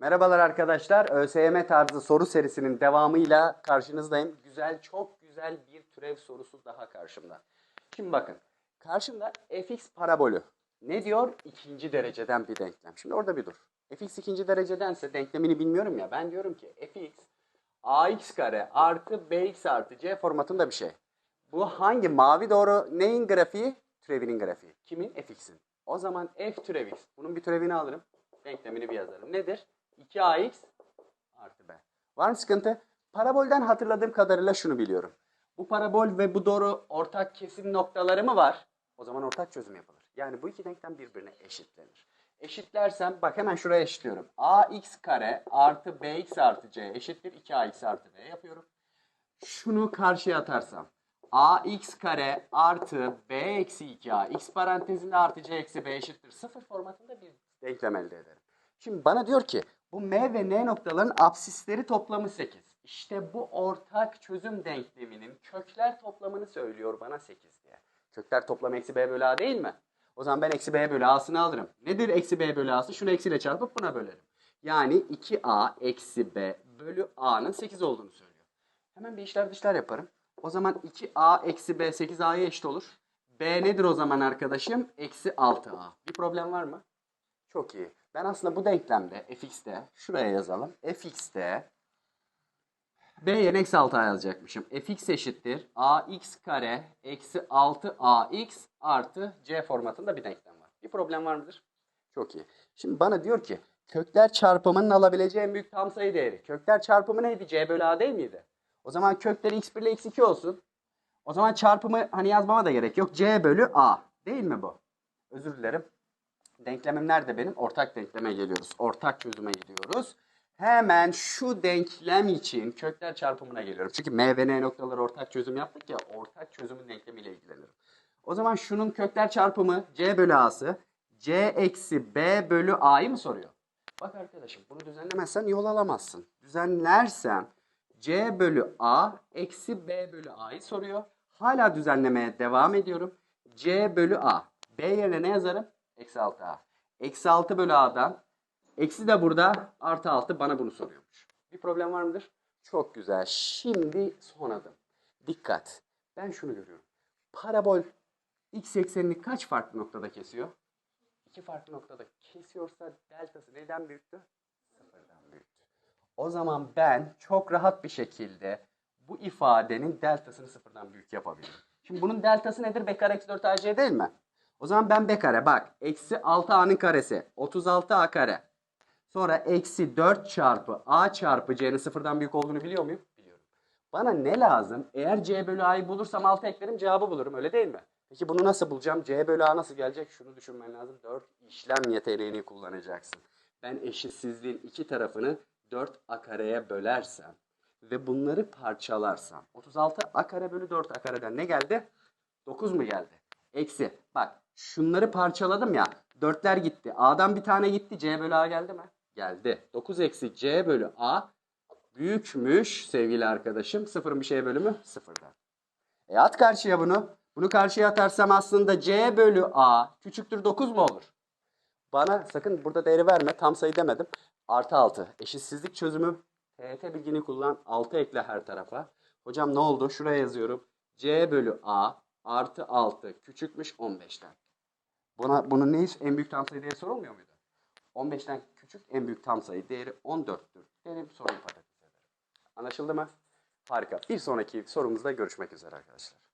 Merhabalar arkadaşlar. ÖSYM tarzı soru serisinin devamıyla karşınızdayım. Güzel, çok güzel bir türev sorusu daha karşımda. Şimdi bakın. Karşımda fx parabolü. Ne diyor? İkinci dereceden bir denklem. Şimdi orada bir dur. fx ikinci derecedense denklemini bilmiyorum ya. Ben diyorum ki fx ax kare artı bx artı c formatında bir şey. Bu hangi mavi doğru neyin grafiği? Türevinin grafiği. Kimin? fx'in. O zaman f türev x. Bunun bir türevini alırım. Denklemini bir yazarım. Nedir? 2ax artı b. Var mı sıkıntı? Parabolden hatırladığım kadarıyla şunu biliyorum. Bu parabol ve bu doğru ortak kesim noktaları mı var? O zaman ortak çözüm yapılır. Yani bu iki denklem birbirine eşitlenir. Eşitlersem bak hemen şuraya eşitliyorum. ax kare artı bx artı c eşittir 2ax artı b yapıyorum. Şunu karşıya atarsam ax kare artı b eksi 2a x parantezinde artı c eksi b eşittir 0 formatında bir denklem elde ederim. Şimdi bana diyor ki bu m ve n noktaların absisleri toplamı 8. İşte bu ortak çözüm denkleminin kökler toplamını söylüyor bana 8 diye. Kökler toplamı eksi b bölü a değil mi? O zaman ben eksi b bölü a'sını alırım. Nedir eksi b bölü a'sı? Şunu eksiyle çarpıp buna bölerim. Yani 2a eksi b bölü a'nın 8 olduğunu söylüyor. Hemen bir işler dışlar yaparım. O zaman 2a eksi b 8a'ya eşit olur. b nedir o zaman arkadaşım? Eksi 6a. Bir problem var mı? Çok iyi. Ben aslında bu denklemde fx'te şuraya yazalım. fx'te b yerine eksi 6a yazacakmışım. fx eşittir ax kare eksi 6ax artı c formatında bir denklem var. Bir problem var mıdır? Çok iyi. Şimdi bana diyor ki kökler çarpımının alabileceği en büyük tam sayı değeri. Kökler çarpımı neydi? c bölü a değil miydi? O zaman kökleri x1 ile x2 olsun. O zaman çarpımı hani yazmama da gerek yok. c bölü a. Değil mi bu? Özür dilerim. Denklemim nerede benim? Ortak denkleme geliyoruz. Ortak çözüme gidiyoruz. Hemen şu denklem için kökler çarpımına geliyorum. Çünkü m ve n noktaları ortak çözüm yaptık ya ortak çözümün denklemiyle ilgilenirim. O zaman şunun kökler çarpımı c bölü a'sı c eksi b bölü a'yı mı soruyor? Bak arkadaşım bunu düzenlemezsen yol alamazsın. Düzenlersem c bölü a eksi b bölü a'yı soruyor. Hala düzenlemeye devam ediyorum. c bölü a. b yerine ne yazarım? Eksi 6a. Eksi 6 bölü a'dan. Eksi de burada artı 6 bana bunu soruyormuş. Bir problem var mıdır? Çok güzel. Şimdi son adım. Dikkat. Ben şunu görüyorum. Parabol x eksenini kaç farklı noktada kesiyor? İki farklı noktada kesiyorsa deltası neden büyüktü? Sıfırdan büyüktü. O zaman ben çok rahat bir şekilde bu ifadenin deltasını sıfırdan büyük yapabilirim. Şimdi bunun deltası nedir? B kare eksi 4 AC değil mi? O zaman ben B kare bak. Eksi 6A'nın karesi. 36A kare. Sonra eksi 4 çarpı A çarpı C'nin sıfırdan büyük olduğunu biliyor muyum? Biliyorum. Bana ne lazım? Eğer C bölü A'yı bulursam 6 eklerim cevabı bulurum öyle değil mi? Peki bunu nasıl bulacağım? C bölü A nasıl gelecek? Şunu düşünmen lazım. 4 işlem yeteneğini kullanacaksın. Ben eşitsizliğin iki tarafını 4 A kareye bölersem ve bunları parçalarsam 36 A kare bölü 4 A kareden ne geldi? 9 mu geldi? Eksi. Bak şunları parçaladım ya. Dörtler gitti. A'dan bir tane gitti. C bölü A geldi mi? Geldi. 9 eksi C bölü A büyükmüş sevgili arkadaşım. Sıfırın bir şeye bölümü sıfırdan. E at karşıya bunu. Bunu karşıya atarsam aslında C bölü A küçüktür 9 mu olur? Bana sakın burada değeri verme. Tam sayı demedim. Artı 6. Eşitsizlik çözümü. TET bilgini kullan. 6 ekle her tarafa. Hocam ne oldu? Şuraya yazıyorum. C bölü A artı 6 küçükmüş 15'ten. Buna, bunun neyi en büyük tam sayı değeri sorulmuyor muydu? 15'ten küçük en büyük tam sayı değeri 14'tür. Benim soruyu patates ederim. Anlaşıldı mı? Harika. Bir sonraki sorumuzda görüşmek üzere arkadaşlar.